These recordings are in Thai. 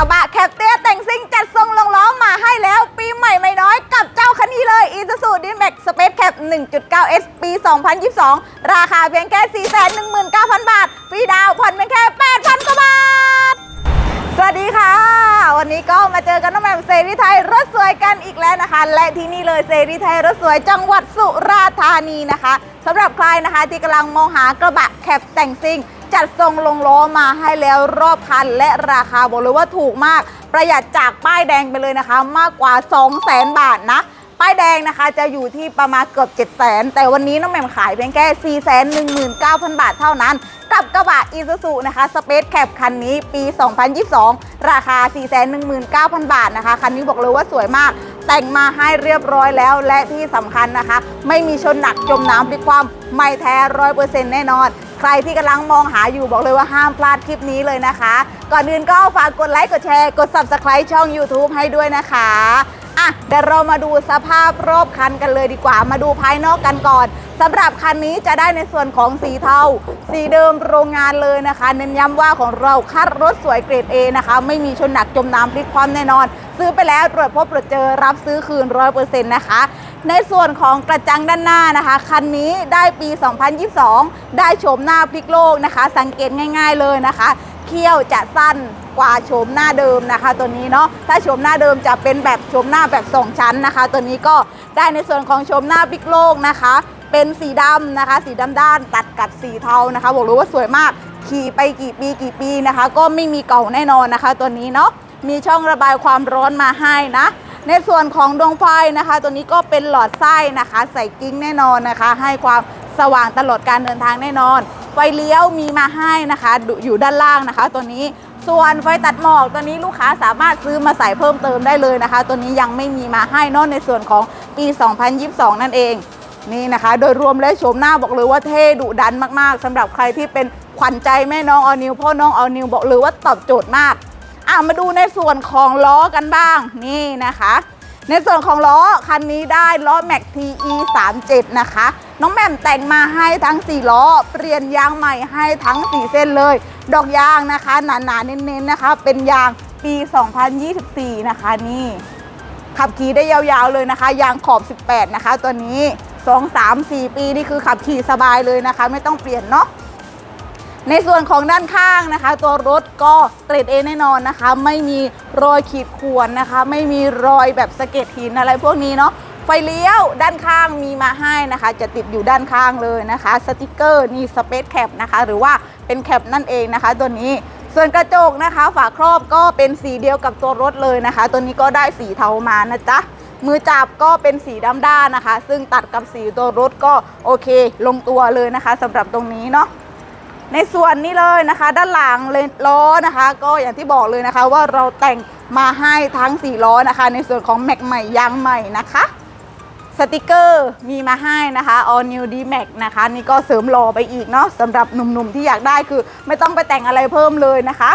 กระบะแคปเตี้ยแต่งซิ่งจัดทรงลงล้อมาให้แล้วปีใหม่ไม่น้อยกับเจ้าคันนี้เลย Isuzu D-Max Space Cap 1.9S ปี 2022 ราคาเพียงแค่ 419,000 บาท ฟรีดาวผ่อนเพียงแค่ 8,000 กว่าบาท สวัสดีค่ะ วันนี้ก็มาเจอกันน้องแหม่มเซรีไทยรถสวยกันอีกแล้วนะคะ และที่นี่เลยเซรีไทยรถสวยจังหวัดสุราษฎร์ธานีนะคะสำหรับใครนะคะที่กำลังมองหากระบะแคปแต่งซิ่ง จัดทรงลงล้อมาให้แล้วรอบคันและราคาบอกเลยว่าถูกมาก ประหยัดจากป้ายแดงไปเลยนะคะ มากกว่า 2 0 0 0 0 0 บาทนะ ป้ายแดงนะคะจะอยู่ที่ประมาณเกือบ 7 0 0 0 0 0แต่วันนี้น้องแหม่มขายเพียงแค่ 4 1 9 0 0 0 บาทเท่านั้น กับกระบะ Isuzu นะคะ Space Cap คันนี้ปี 2022 ราคา 419,000 บาทนะคะ คันนี้บอกเลยว่าสวยมากแต่งมาให้เรียบร้อยแล้วและที่สำคัญนะคะ ไม่มีชนหนักจมน้ำพลิกความไม่แท้ร้อยเปอร์เซ็นต์แน่นอน ใครที่กำลังมองหาอยู่บอกเลยว่าห้ามพลาดคลิปนี้เลยนะคะ ก่อนอื่นก็ฝากกดไลค์กดแชร์กด Subscribe ช่อง YouTube ให้ด้วยนะคะอะเดี๋ยวเรามาดูสภาพรอบคันกันเลยดีกว่า มาดูภายนอกกันก่อนสำหรับคันนี้จะได้ในส่วนของสีเทา สีเดิมโรงงานเลยนะคะ เน้นย้ำว่าของเราคัดรถสวยเกรด A นะคะ ไม่มีชนหนักจมน้ำพลิกความแน่นอน ซื้อไปแล้วตรวจพบตรวจเจอรับซื้อคืน 100%นะคะ ในส่วนของกระจังด้านหน้านะคะ คันนี้ได้ปี 2022 ได้โฉมหน้าพลิกโลกนะคะ สังเกตง่าย ๆเลยนะคะ เขี้ยวจะสั้นกว่าโฉมหน้าเดิมนะคะ ตัวนี้เนาะถ้าโฉมหน้าเดิมจะเป็นแบบโฉมหน้าแบบสองชั้นนะคะ ตัวนี้ก็ได้ในส่วนของโฉมหน้าพลิกโลกนะคะ เป็นสีดำนะคะ สีดำด้านตัดกับสีเทานะคะบอกเลยว่าสวยมากขี่ไปกี่ปีกี่ปีนะคะ ก็ไม่มีเก่าแน่นอนนะคะ ตัวนี้เนาะมีช่องระบายความร้อนมาให้นะ ในส่วนของดวงไฟนะคะ ตัวนี้ก็เป็นหลอดไส้นะคะ ใส่กิ้งแน่นอนนะคะ ให้ความสว่างตลอดการเดินทางแน่นอน ไฟเลี้ยวมีมาให้นะคะอยู่ด้านล่างนะคะ ตัวนี้ส่วนไฟตัดหมอกตัวนี้ลูกค้าสามารถซื้อมาใส่เพิ่มเติมได้เลยนะคะ ตัวนี้ยังไม่มีมาให้นอกในส่วนของปี 2022 นั่นเองนี่นะคะ โดยรวมและโฉมหน้าบอกเลยว่าเท่ดุดันมากๆสำหรับใครที่เป็นขวัญใจแม่น้องออนิวพ่อน้องออนิวบอกเลยว่าตอบโจทย์มาก อะมาดูในส่วนของล้อกันบ้างนี่นะคะ ในส่วนของล้อคันนี้ได้ล้อ Max TE 37นะคะ น้องแหม่มแต่งมาให้ทั้ง 4 ล้อ เปลี่ยนยางใหม่ให้ทั้ง 4 เส้นเลย ดอกยางนะคะ หนาๆเน้นๆนะคะ เป็นยางปี 2024 นะคะนี่ขับขี่ได้ยาวๆเลยนะคะ ยางขอบ 18 นะคะ ตัวนี้ 2 3 4 ปีนี่คือขับขี่สบายเลยนะคะ ไม่ต้องเปลี่ยนเนาะ ในส่วนของด้านข้างนะคะ ตัวรถก็เกรดเอแน่นอนนะคะ ไม่มีรอยขีดข่วนนะคะ ไม่มีรอยแบบสะเก็ดหินอะไรพวกนี้เนาะไฟเลี้ยวด้านข้างมีมาให้นะคะ จะติดอยู่ด้านข้างเลยนะคะ สติกเกอร์นี่สเปซแคปนะคะ หรือว่าเป็นแคปนั่นเองนะคะ ตัวนี้ส่วนกระจกนะคะ ฝาครอบก็เป็นสีเดียวกับตัวรถเลยนะคะ ตัวนี้ก็ได้สีเทามานะจ๊ะมือจับก็เป็นสีดำด้านนะคะ ซึ่งตัดกับสีตัวรถก็โอเค ลงตัวเลยนะคะสำหรับตรงนี้เนาะ ในส่วนนี้เลยนะคะ ด้านหลังเลนล้อนะคะ ก็อย่างที่บอกเลยนะคะ ว่าเราแต่งมาให้ทั้ง4ล้อนะคะ ในส่วนของแม็กใหม่ยางใหม่นะคะสติกเกอร์มีมาให้นะคะ All New D Max นะคะ นี่ก็เสริมหล่อไปอีกเนาะสำหรับหนุ่มๆที่อยากได้คือ ไม่ต้องไปแต่งอะไรเพิ่มเลยนะคะ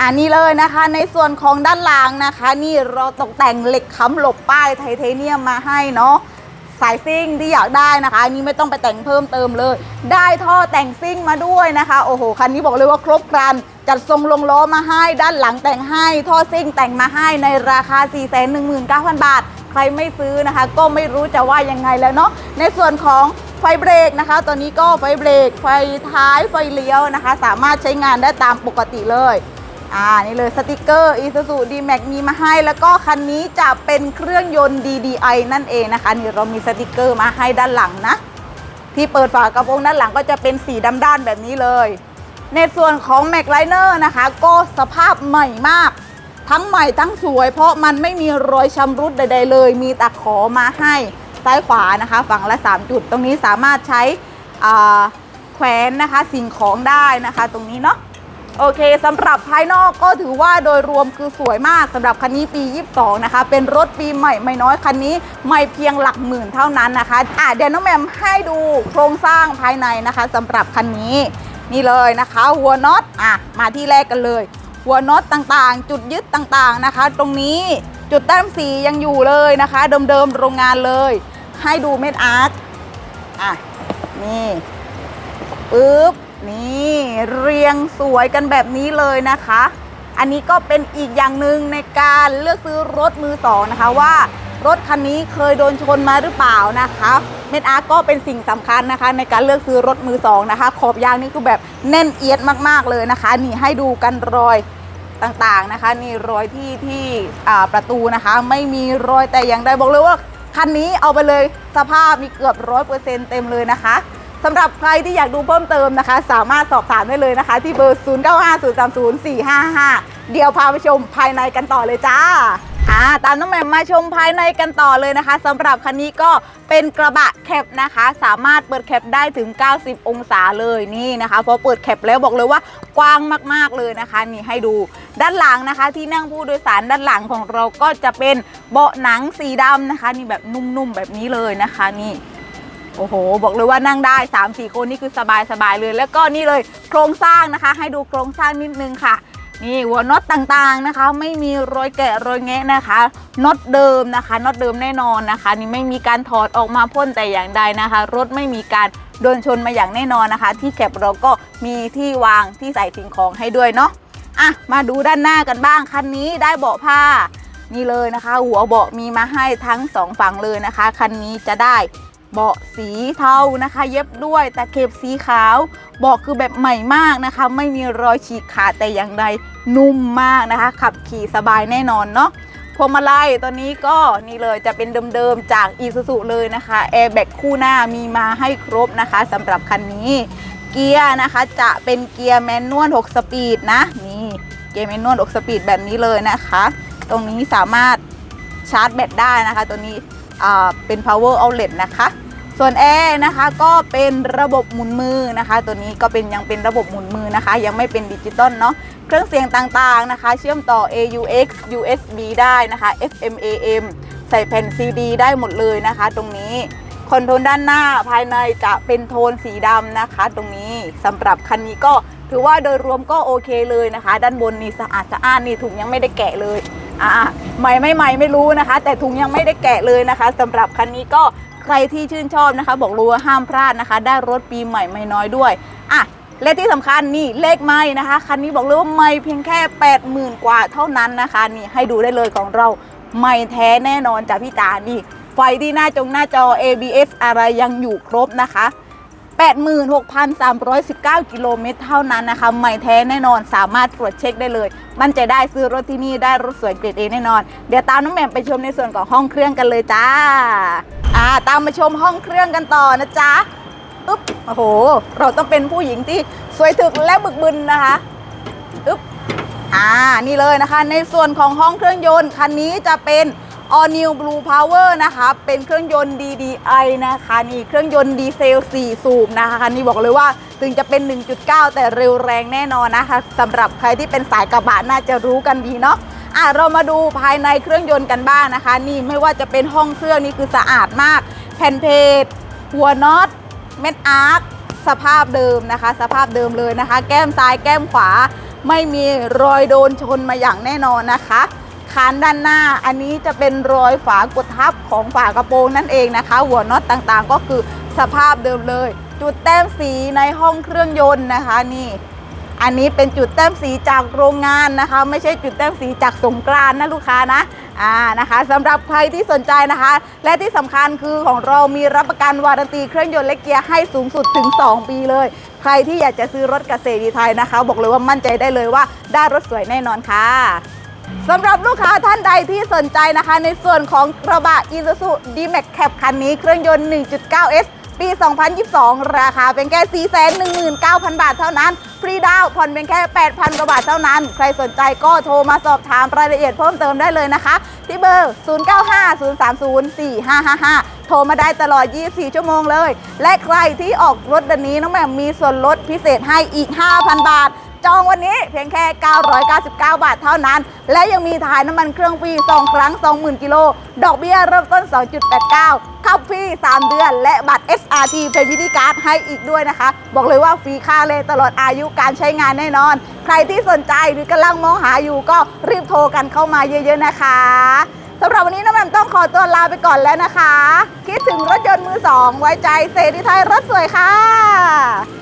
อันนี้เลยนะคะในส่วนของด้านหลังนะคะ นี่เราตกแต่งเหล็กค้ำหลบป้ายไทเทเนียมมาให้เนาะ สายซิ่งที่อยากได้นะคะอันนี้ไม่ต้องไปแต่งเพิ่มเติมเลย ได้ท่อแต่งซิ่งมาด้วยนะคะโอ้โหคันนี้บอกเลยว่าครบครันจัดทรงลงล้อมาให้ด้านหลังแต่งให้ท่อซิ่งแต่งมาให้ในราคา 419,000 บาท ใครไม่ซื้อนะคะ ก็ไม่รู้จะว่ายังไงแล้วเนาะในส่วนของไฟเบรกนะคะ ตอนนี้ก็ไฟเบรก ไฟท้ายไฟเลี้ยวนะคะ สามารถใช้งานได้ตามปกติเลย อ่านี่เลยสติกเกอร์ Isuzu D-Max มีมาให้ แล้วก็คันนี้จะเป็นเครื่องยนต์ DDI นั่นเองนะคะนี่เรามีสติกเกอร์มาให้ด้านหลังนะ ที่เปิดฝากระโปรงด้านหลังก็จะเป็นสีดำด้านแบบนี้เลย ในส่วนของ Mac Liner นะคะ ก็สภาพใหม่มาก ทั้งใหม่ทั้งสวย เพราะมันไม่มีรอยชำรุดใด ๆ เลย มีตะขอมาให้ซ้ายขวานะคะ ฝั่งละ 3 จุด ตรงนี้สามารถใช้แขวนนะคะสิ่งของได้นะคะ ตรงนี้เนาะ โอเคสำหรับภายนอกก็ถือว่าโดยรวมคือสวยมากสำหรับคันนี้ปี 22 นะคะ เป็นรถปีใหม่ไม่น้อยคันนี้ไม่เพียงหลักหมื่นเท่านั้นนะคะอะเดี๋ยวน้องแมมให้ดูโครงสร้างภายในนะคะสำหรับคันนี้นี่เลยนะคะ หัวน็อตอะมาที่แรกกันเลย หัวน็อตต่างๆ จุดยึดต่างๆนะคะ ตรงนี้จุดแต้มสียังอยู่เลยนะคะ เดิมๆโรงงานเลย ให้ดูเม็ดอาร์ตอะนี่ปึ๊บ นี่เรียงสวยกันแบบนี้เลยนะคะ อันนี้ก็เป็นอีกอย่างหนึ่งในการเลือกซื้อรถมือสองนะคะว่ารถคันนี้เคยโดนชนมาหรือเปล่านะคะเม็ดอาร์ก็เป็นสิ่งสำคัญนะคะ ในการเลือกซื้อรถมือสองนะคะ ขอบยางนี่คือแบบแน่นเอียดมากๆเลยนะคะ นี่ให้ดูกันรอยต่างๆนะคะ นี่รอยที่ที่ประตูนะคะ ไม่มีรอยแต่อย่างใดบอกเลยว่าคันนี้เอาไปเลยสภาพมีเกือบร้อยเปอร์เซ็นต์เต็มเลยนะคะ สำหรับใครที่อยากดูเพิ่มเติมนะคะ สามารถสอบถามได้เลยนะคะ ที่เบอร์ 0 9 5 0 3 0 4 5 5 เดี๋ยวพาไปชมภายในกันต่อเลยจ้าอ่าตามน้องแหม่มมาชมภายในกันต่อเลยนะคะสำหรับคันนี้ก็เป็นกระบะแคปนะคะ สามารถเปิดแคปได้ถึง 90 องศาเลยนี่นะคะพอเปิดแคปแล้วบอกเลยว่ากว้างมากๆเลยนะคะ นี่ให้ดูด้านหลังนะคะ ที่นั่งผู้โดยสารด้านหลังของเราก็จะเป็นเบาะหนังสีดำนะคะ นี่แบบนุ่มๆแบบนี้เลยนะคะนี่ โอ้โห บอกเลยว่านั่งได้ 3 4 คนนี่คือสบายสบายเลย แล้วก็นี่เลยโครงสร้างนะคะ ให้ดูโครงสร้างนิดนึงค่ะ นี่หัวน็อตต่างๆนะคะ ไม่มีรอยแกะรอยแงะนะคะน็อตเดิมนะคะน็อตเดิมแน่นอนนะคะ นี่ไม่มีการถอดออกมาพ่นแต่อย่างใดนะคะ รถไม่มีการโดนชนมาอย่างแน่นอนนะคะ ที่แคปเราก็มีที่วางที่ใส่สิ่งของให้ด้วยเนาะอะมาดูด้านหน้ากันบ้างคันนี้ได้เบาะผ้านี่เลยนะคะ หัวเบาะมีมาให้ทั้งสองฝั่งเลยนะคะคันนี้จะได้ เบาะสีเทานะคะ เย็บด้วยตะเข็บสีขาวเบาะคือแบบใหม่มากนะคะ ไม่มีรอยฉีกขาดแต่อย่างใดนุ่มมากนะคะ ขับขี่สบายแน่นอนเนาะพวงมาลัยตัวนี้ก็นี่เลยจะเป็นเดิมๆจาก i s u z u เลยนะคะแอร์แบ็กคู่หน้ามีมาให้ครบนะคะสำหรับคันนี้เกียร์นะคะจะเป็นเกียร์แมนนวล 6 สปีดนะนี่เกียร์แมนนวล 6 สปีดแบบนี้เลยนะคะ ตรงนี้สามารถชาร์จแบตได้นะคะ ตัวนี้เป็น power outlet นะคะ ส่วนแอร์นะคะก็เป็นระบบหมุนมือนะคะ ตัวนี้ก็เป็นยังเป็นระบบหมุนมือนะคะ ยังไม่เป็นดิจิตอลเนาะเครื่องเสียงต่างๆนะคะ เชื่อมต่อ AUX USB ได้นะคะ FM AM ใส่แผ่น CD ได้หมดเลยนะคะ ตรงนี้คอนโทรลด้านหน้าภายในจะเป็นโทนสีดำนะคะ ตรงนี้สำหรับคันนี้ก็ถือว่าโดยรวมก็โอเคเลยนะคะ ด้านบนนี่สะอาดสะอ้านนี่ถุงยังไม่ได้แกะเลยอ่าใหม่ไม่ใหม่ไม่รู้นะคะ แต่ถุงยังไม่ได้แกะเลยนะคะสำหรับคันนี้ก็ ใครที่ชื่นชอบนะคะ บอกรู้ว่าห้ามพลาดนะคะ ได้รถปีใหม่ไม่น้อยด้วยอะและที่สำคัญนี่เลขไม่นะคะ คันนี้บอกเลยว่าไม่เพียงแค่ 80,000 กว่าเท่านั้นนะคะนี่ให้ดูได้เลยของเราไม่แท้แน่นอนจ้ะพี่จานี่ไฟที่หน้าจงหน้าจอ ABS อะไรยังอยู่ครบนะคะ 86,319 กิโลเมตรเท่านั้นนะคะ ไม่แท้แน่นอนสามารถตรวจเช็คได้เลย มันใจะได้ซื้อรถที่นี่ได้รถสวยเกรดเอแน่นอน เดี๋ยวตามน้องแหม่มไปชมในส่วนของห้องเครื่องกันเลยจ้า อ่าตามมาชมห้องเครื่องกันต่อนะจ๊ะอึ๊บโอ้โห เราต้องเป็นผู้หญิงที่สวยถึกและบึกบึนนะคะอึ๊บอ่านี่เลยนะคะ ในส่วนของห้องเครื่องยนต์คันนี้จะเป็น All New Blue Power นะคะ เป็นเครื่องยนต์ DDI นะคะนี่เครื่องยนต์ดีเซล 4 สูบนะคะคันนี้บอกเลยว่าถึงจะเป็น 1.9 แต่เร็วแรงแน่นอนนะคะสำหรับใครที่เป็นสายกระบะน่าจะรู้กันดีเนาะ อะเรามาดูภายในเครื่องยนต์กันบ้างนะคะ นี่ไม่ว่าจะเป็นห้องเครื่องนี่คือสะอาดมาก แผ่นเพจหัวน็อตเม็ดอาร์คสภาพเดิมนะคะ สภาพเดิมเลยนะคะ แก้มซ้ายแก้มขวา ไม่มีรอยโดนชนมาอย่างแน่นอนนะคะคานด้านหน้าอันนี้จะเป็นรอยฝากดทับของฝากระโปรงนั่นเองนะคะ หัวน็อตต่างๆ ก็คือสภาพเดิมเลย จุดแต้มสีในห้องเครื่องยนต์นะคะนี่ อันนี้เป็นจุดแต้มสีจากโรงงานนะคะ ไม่ใช่จุดแต้มสีจากสงกรานนะลูกค้านะอ่านะคะสำหรับใครที่สนใจนะคะ และที่สำคัญคือของเรามีรับประกันวารันตีเครื่องยนต์และเกียร์ให้สูงสุดถึง 2 ปีเลย ใครที่อยากจะซื้อรถเกษตรีไทยนะคะ บอกเลยว่ามั่นใจได้เลยว่าได้รถสวยแน่นอนค่ะสำหรับลูกค้าท่านใดที่สนใจนะคะ ในส่วนของกระบะ Isuzu D-Max Cab คันนี้เครื่องยนต์ 1.9S ปี 2022 ราคาเป็นแค่ 419,000 บาทเท่านั้น ฟรีดาวผ่อนเป็นแค่ 8,000 กว่าบาทเท่านั้น ใครสนใจก็โทรมาสอบถามรายละเอียดเพิ่มเติมได้เลยนะคะ ที่เบอร์ 0950304555 โทรมาได้ตลอด 24 ชั่วโมงเลย และใครที่ออกรถเดือนนี้น้องแหม่มมีส่วนลดพิเศษให้อีก 5,000 บาท จองวันนี้เพียงแค่ 999 บาทเท่านั้น และยังมีถ่ายน้ำมันเครื่องฟรี2ครั้ง 20,000 กิโล ดอกเบี้ยเริ่มต้น 2.89 ขับฟรี 3 เดือน และบัตร SRT เป็นวิธีการ์ดให้อีกด้วยนะคะ บอกเลยว่าฟรีค่าเลยตลอดอายุการใช้งานแน่นอน ใครที่สนใจหรือกำลังมองหาอยู่ก็รีบโทรกันเข้ามาเยอะๆนะคะสำหรับวันนี้น้องแหม่มต้องขอตัวลาไปก่อนแล้วนะคะ คิดถึงรถยนต์มือสองไว้ใจเซรีไทยรถสวยค่ะ